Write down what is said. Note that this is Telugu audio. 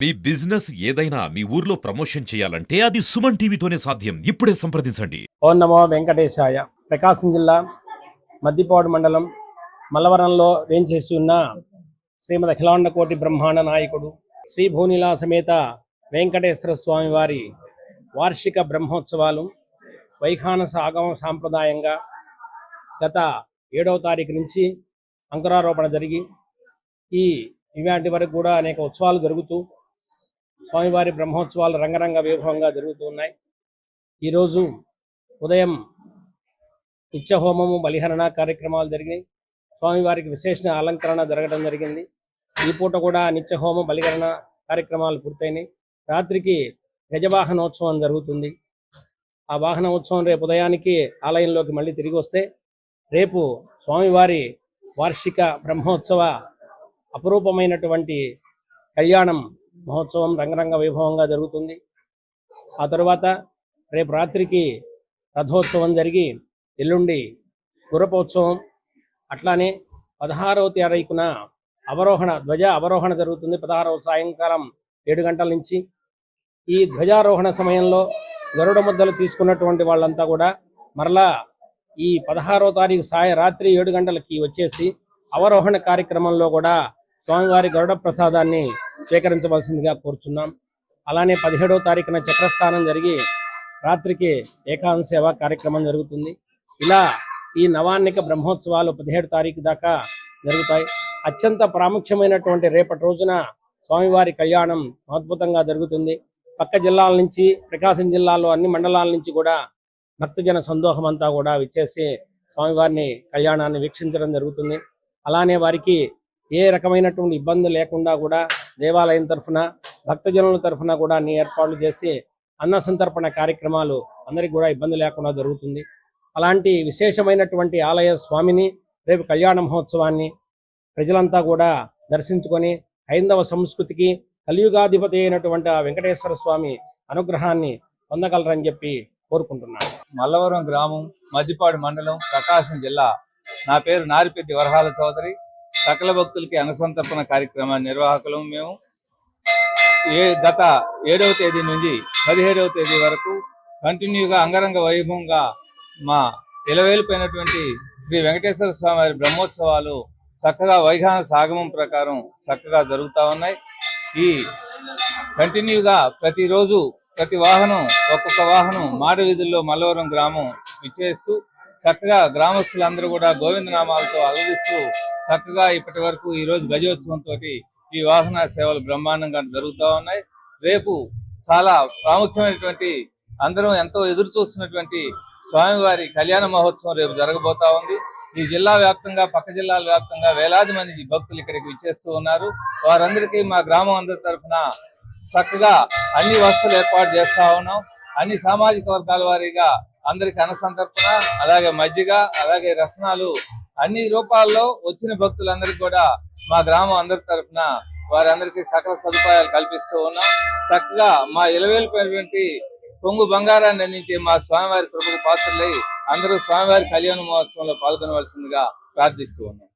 మీ బిజినెస్ ఏదైనా మీ ఊర్లో ప్రమోషన్ చేయాలంటే అది సుమన్ టీవీతోనే సాధ్యం. ఇప్పుడే సంప్రదించండి. ఓ నమో వెంకటేశాయ. ప్రకాశం జిల్లా మద్దిపాడు మండలం మల్లవరంలో వేంచేసి ఉన్న శ్రీమద్ అఖిలాండ కోటి బ్రహ్మాండ నాయకుడు శ్రీ భూనిలా సమేత వెంకటేశ్వర స్వామి వారి వార్షిక బ్రహ్మోత్సవాలు వైఖానస ఆగమ సాంప్రదాయంగా గత ఏడవ తారీఖు నుంచి అంకురారోపణ జరిగి ఈ ఇవాటి వరకు కూడా అనేక ఉత్సవాలు జరుగుతూ స్వామివారి బ్రహ్మోత్సవాలు రంగరంగ వైభవంగా జరుగుతూ ఉన్నాయి. ఈరోజు ఉదయం నిత్యహోమము బలిహరణ కార్యక్రమాలు జరిగినాయి. స్వామివారికి విశేష అలంకరణ జరగడం జరిగింది. ఈ పూట కూడా నిత్యహోమం బలిహరణ కార్యక్రమాలు పూర్తయినాయి. రాత్రికి గజవాహనోత్సవం జరుగుతుంది. ఆ వాహనోత్సవం రేపు ఉదయానికి ఆలయంలోకి మళ్ళీ తిరిగి వస్తే రేపు స్వామివారి వార్షిక బ్రహ్మోత్సవ అపురూపమైనటువంటి కళ్యాణం మహోత్సవం రంగరంగ వైభవంగా జరుగుతుంది. ఆ తరువాత రేపు రాత్రికి రథోత్సవం జరిగి ఎల్లుండి గురపోత్సవం. అట్లానే పదహారవ తారీఖున అవరోహణ ధ్వజ అవరోహణ జరుగుతుంది. పదహారవ సాయంకాలం ఏడు గంటల నుంచి. ఈ ధ్వజారోహణ సమయంలో గరుడ ముద్దలు తీసుకున్నటువంటి వాళ్ళంతా కూడా మరలా ఈ పదహారవ తారీఖు సాయ రాత్రి ఏడు గంటలకి వచ్చేసి అవరోహణ కార్యక్రమంలో కూడా స్వామివారి గరుడ ప్రసాదాన్ని స్వీకరించవలసిందిగా కోరుచున్నాం. అలానే పదిహేడవ తారీఖున చక్రస్థానం జరిగి రాత్రికి ఏకాంత సేవ కార్యక్రమం జరుగుతుంది. ఇలా ఈ నవాన్నిక బ్రహ్మోత్సవాలు పదిహేడు తారీఖు దాకా జరుగుతాయి. అత్యంత ప్రాముఖ్యమైనటువంటి రేపటి రోజున స్వామివారి కళ్యాణం అద్భుతంగా జరుగుతుంది. పక్క జిల్లాల నుంచి ప్రకాశం జిల్లాలో అన్ని మండలాల నుంచి కూడా భక్తజన సందోహం అంతా కూడా విచ్చేసి స్వామివారిని కళ్యాణాన్ని వీక్షించడం జరుగుతుంది. అలానే వారికి ఏ రకమైనటువంటి ఇబ్బంది లేకుండా కూడా దేవాలయం తరఫున భక్తజనుల తరఫున కూడా అన్ని ఏర్పాట్లు చేసి అన్న సంతర్పణ కార్యక్రమాలు అందరికి కూడా ఇబ్బంది లేకుండా జరుగుతుంది. అలాంటి విశేషమైనటువంటి ఆలయ స్వామిని రేపు కళ్యాణ మహోత్సవాన్ని ప్రజలంతా కూడా దర్శించుకొని హైందవ సంస్కృతికి కలియుగాధిపతి అయినటువంటి ఆ వెంకటేశ్వర స్వామి అనుగ్రహాన్ని పొందగలరని చెప్పి కోరుకుంటున్నాను. మల్లవరం గ్రామం మద్దిపాడు మండలం ప్రకాశం జిల్లా. నా పేరు నారిపెద్ది వరహాల చౌదరి. సకల భక్తులకి అనుసంతర్పణ కార్యక్రమ నిర్వాహకులం మేము. ఏ గత ఏడవ తేదీ నుంచి పదిహేడవ తేదీ వరకు కంటిన్యూగా అంగరంగ వైభవంగా మా ఇలవేలిపోయినటువంటి శ్రీ వెంకటేశ్వర స్వామి వారి బ్రహ్మోత్సవాలు చక్కగా వైఘాన సాగమం ప్రకారం చక్కగా జరుగుతూ ఉన్నాయి. ఈ కంటిన్యూగా ప్రతిరోజు ప్రతి వాహనం ఒక్కొక్క వాహనం మాడ వీధుల్లో మల్లవరం గ్రామం విచ్చేస్తూ చక్కగా గ్రామస్తులందరూ కూడా గోవింద నామాలతో అలరిస్తూ చక్కగా ఇప్పటి వరకు ఈ రోజు గజోత్సవంతో ఈ వాహన సేవలు బ్రహ్మాండంగా జరుగుతూ ఉన్నాయి. రేపు చాలా ప్రాముఖ్యమైనటువంటి అందరం ఎంతో ఎదురు చూస్తున్నటువంటి స్వామివారి కళ్యాణ మహోత్సవం రేపు జరగబోతా ఉంది. ఈ జిల్లా వ్యాప్తంగా పక్క జిల్లాల వ్యాప్తంగా వేలాది మంది భక్తులు ఇక్కడికి విచ్చేస్తూ ఉన్నారు. వారందరికీ మా గ్రామం అందరి తరఫున చక్కగా అన్ని వసతులు ఏర్పాటు చేస్తా ఉన్నాం. అన్ని సామాజిక వర్గాల వారీగా అందరికి అనుసంతర్పణ అలాగే మజ్జిగ అలాగే రసనాలు అన్ని రూపాల్లో వచ్చిన భక్తులందరికీ కూడా మా గ్రామం అందరి తరఫున వారందరికీ సకల సదుపాయాలు కల్పిస్తూ ఉన్నాం. చక్కగా మా ఇలవేలిపోయినటువంటి పొంగు బంగారాన్ని అందించే మా స్వామివారి కృపకు పాత్రలై అందరూ స్వామివారి కళ్యాణ మహోత్సవంలో పాల్గొనవలసిందిగా ప్రార్థిస్తూ ఉన్నాం.